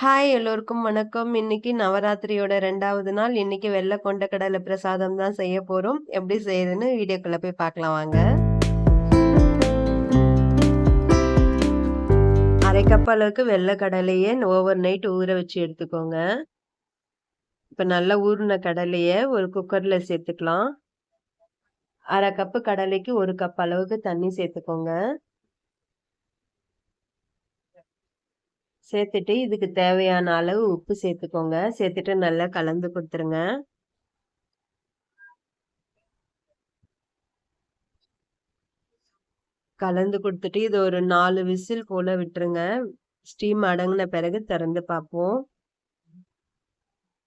Hi எல்லோருக்கும் வணக்கம். இன்னைக்கு நவராத்திரியோட ரெண்டாவது நாள். இன்னைக்கு வெள்ளை கொண்ட கடலை பிரசாதம் தான் செய்ய போறோம். எப்படி செய்யறதுன்னு வீடியோக்குள்ள போய் பார்க்கலாம் வாங்க. அரை கப் அளவுக்கு வெள்ளை கடலையே ஓவர் நைட் ஊற வச்சு எடுத்துக்கோங்க. இப்ப நல்லா ஊறுன கடலையை ஒரு குக்கர்ல சேர்த்துக்கலாம். அரை கப்பு கடலைக்கு ஒரு கப் அளவுக்கு தண்ணி சேர்த்துக்கோங்க. சேர்த்துட்டு இதுக்கு தேவையான அளவு உப்பு சேர்த்துக்கோங்க. சேர்த்துட்டு நல்லா கலந்து கொடுத்துருங்க கலந்து கொடுத்துட்டு இது ஒரு நாலு விசில் போல விட்டுருங்க. ஸ்டீம் அடங்கின பிறகு திறந்து பார்ப்போம்.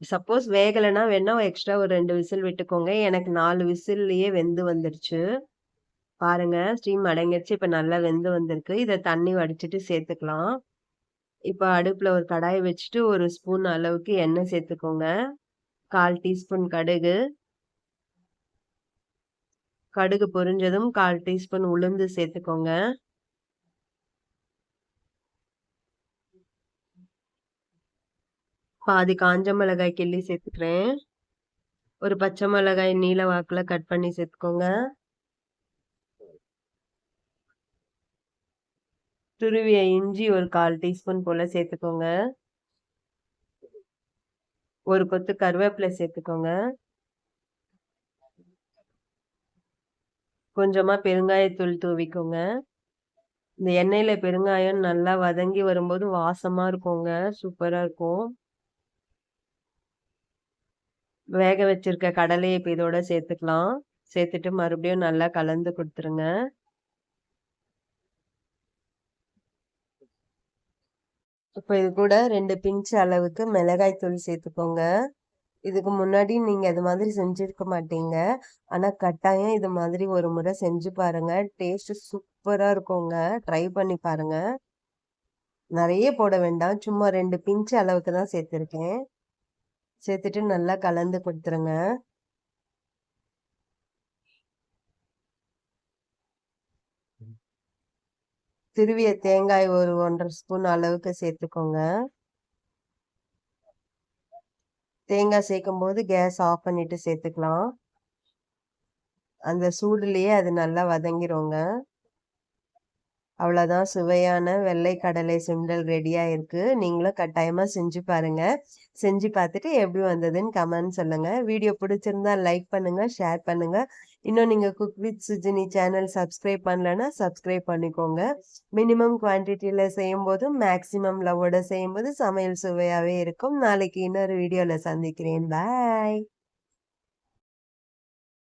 சப்போஸ் வேகலைன்னா வேணா எக்ஸ்ட்ரா ஒரு ரெண்டு விசில் விட்டுக்கோங்க. எனக்கு நாலு விசில்லையே வெந்து வந்துருச்சு. பாருங்க ஸ்டீம் அடங்கிடுச்சு இப்போ நல்லா வெந்து வந்திருக்கு. இதை தண்ணி வடிச்சிட்டு சேர்த்துக்கலாம். இப்போ அடுப்பில் ஒரு கடாயை வச்சுட்டு ஒரு ஸ்பூன் அளவுக்கு எண்ணெய் சேர்த்துக்கோங்க. 1/4 டீஸ்பூன் கடுகு. கடுகு பொரிஞ்சதும் 1/4 டீஸ்பூன் உளுந்து சேர்த்துக்கோங்க. பாதி காஞ்ச மிளகாய் கிள்ளி சேர்த்துக்கிறேன். ஒரு பச்சை மிளகாய் நீல வாக்கில் கட் பண்ணி சேர்த்துக்கோங்க. துருவிய இஞ்சி ஒரு 1/4 டீஸ்பூன் போல சேர்த்துக்கோங்க. ஒரு கொத்து கருவேப்பிலை சேர்த்துக்கோங்க. கொஞ்சமா பெருங்காயத்தூள் தூவிக்கோங்க. இந்த எண்ணெயில பெருங்காயம் நல்லா வதங்கி வரும்போது வாசமா இருக்குங்க. சூப்பரா இருக்கும். வேக வச்சிருக்க கடலையை இப்போ இதோட சேர்த்துக்கலாம். சேர்த்துட்டு மறுபடியும் நல்லா கலந்து கொடுத்துருங்க இப்போ இது கூட ரெண்டு பிஞ்ச் அளவுக்கு மிளகாய் தூள் சேர்த்துக்கோங்க. இதுக்கு முன்னாடி நீங்கள் இது மாதிரி செஞ்சுருக்க மாட்டீங்க. ஆனால் கட்டாயம் இது மாதிரி ஒரு முறை செஞ்சு பாருங்கள் டேஸ்ட்டு சூப்பராக இருக்குங்க. ட்ரை பண்ணி பாருங்க. நிறைய போட வேண்டாம். சும்மா ரெண்டு பிஞ்ச் அளவுக்கு தான் சேர்த்துருக்கேன். சேர்த்துட்டு நல்லா கலந்து கொடுத்துருங்க திருவிய தேங்காய் ஒரு 1 1/2 ஸ்பூன் அளவுக்கு சேர்த்துக்கோங்க. தேங்காய் சேர்க்கும்போது கேஸ் ஆஃப் பண்ணிட்டு சேர்த்துக்கலாம். அந்த சூடுலேயே அது நல்லா வதங்கிருங்க. அவ்வளோதான் சுவையான வெள்ளை கடலை சுண்டல் ரெடியாக இருக்குது நீங்களும் கட்டாயமாக செஞ்சு பாருங்க. செஞ்சு பார்த்துட்டு எப்படி வந்ததுன்னு கமெண்ட் சொல்லுங்கள் வீடியோ பிடிச்சிருந்தா லைக் பண்ணுங்கள் ஷேர் பண்ணுங்கள் இன்னும் நீங்கள் cook with Sujini channel subscribe பண்ணலன்னா சப்ஸ்கிரைப் பண்ணிக்கோங்க. மினிமம் குவான்டிட்டியில் செய்யும்போது மேக்ஸிமம் லவ்வோட செய்யும்போது சமையல் சுவையாகவே இருக்கும். நாளைக்கு இன்னொரு வீடியோவில் சந்திக்கிறேன். பாய்.